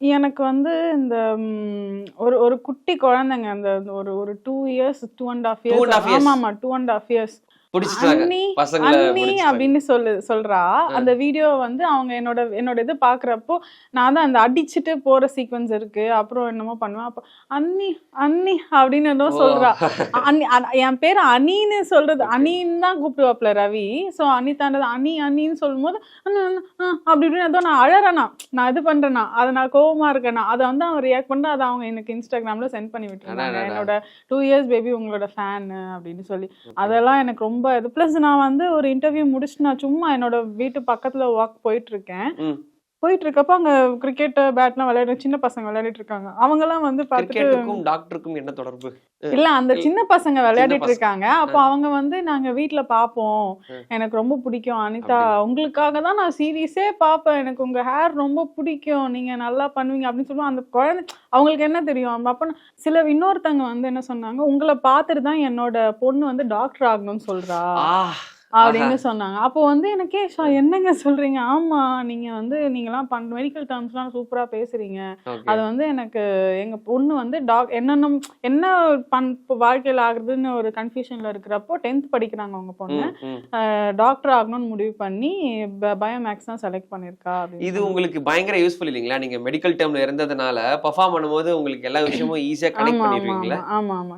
எனக்கு வந்து இந்த ம், ஒரு ஒரு குட்டி குழந்தைங்க அந்த ஒரு ஒரு two years two and half and half years years. ஆமா ஆமா டூ அண்ட் ஹாஃப் இயர்ஸ் அப்படின்னு சொல்லு சொல்றா. அந்த வீடியோ வந்து அவங்க என்னோட என்னோட இது பாக்குறப்போ நான் தான் அந்த அடிச்சுட்டு போற சீக்வன்ஸ் இருக்கு. அப்புறம் என்னமோ பண்ணுவேன். அப்போ அண்ணி அண்ணி அப்படின்னு ஏதோ. சொல்றா. அண்ணி என் பேர் அனின்னு சொல்றது. அனின்னு தான் கூப்பிடுவாப்ல ரவி. ஸோ அனி தாண்டது அனி அண்ணா, அண்ணா, ஆ, அப்படி இப்படின்னு ஏதோ நான் அழறேனா நான் இது பண்றேனா அதை நான் கோவமா இருக்கேனா அதை வந்து அவன் ரியாக்ட் பண்ணி அதை அவங்க எனக்கு இன்ஸ்டாகிராம்ல சென்ட் பண்ணி விட்டுருந்தாங்க. என்னோட டூ இயர்ஸ் பேபி உங்களோட ஃபேன் அப்படின்னு சொல்லி. அதெல்லாம் எனக்கு ரொம்ப இது. ப்ளஸ் நான் வந்து ஒரு இன்டர்வியூ முடிச்சுட்டு நான் சும்மா என்னோட வீட்டு பக்கத்துல வாக் போயிட்டு இருக்கேன். போயிட்டு இருக்கப்ப அங்க கிரிக்கெட் பேட்லாம் விளையாடு சின்ன பசங்க விளையாடிட்டு இருக்காங்க. அவங்க எல்லாம் வந்து கிரிக்கெட்டுக்கும் டாக்டருக்கும் என்ன தொடர்பு? இல்ல அந்த சின்ன பசங்க விளையாடிட்டு. இருக்காங்க. அப்போ அவங்க வந்து நாங்க வீட்ல பாப்போம். எனக்கு ரொம்ப பிடிக்கும். அனிதா. உங்களுக்காக தான் நான் சீரியஸே பாப்பேன். எனக்கு உங்க ஹேர் ரொம்ப பிடிக்கும். நீங்க நல்லா பண்ணுவீங்க அப்படின்னு சொல்லுவோம் அந்த குழந்தை அவங்களுக்கு என்ன தெரியும்? அப்ப சில இன்னொருத்தவங்க வந்து என்ன சொன்னாங்க? உங்களை பார்த்துட்டு தான் என்னோட பொண்ணு வந்து டாக்டர் ஆகணும்னு சொல்றா. அப்படின்னு சொன்னாங்க. அப்போ வந்து எனக்கே "ஷா, என்னங்க சொல்றீங்க? ஆமா நீங்க வந்து நீங்கலாம் பண் மெடிக்கல் டேர்ம்ஸ்லாம் சூப்பரா பேசுறீங்க. அது வந்து எனக்கு எங்க பொண்ணு வந்து டாக் என்னென்ன என்ன பண் வாழ்க்கையில ஆகுறதுன்னு ஒரு கன்ஃபியூஷன்ல இருக்கிறப்போ டென்த் படிக்கிறாங்க அவங்க பொண்ணு. டாக்டர் ஆகணும்னு முடிவு பண்ணி பயோமேக்ஸ் தான் செலக்ட் பண்ணிருக்கா இது உங்களுக்கு பயங்கர யூஸ்ஃபுல் இல்லைங்களா? நீங்க மெடிக்கல் டேர்ம்ல இருந்ததுனால பெர்ஃபார்ம் பண்ணும்போது உங்களுக்கு எல்லா விஷயமும் ஈஸியா கனெக்ட் பண்ணிடுவீங்களா? ஆமா ஆமா.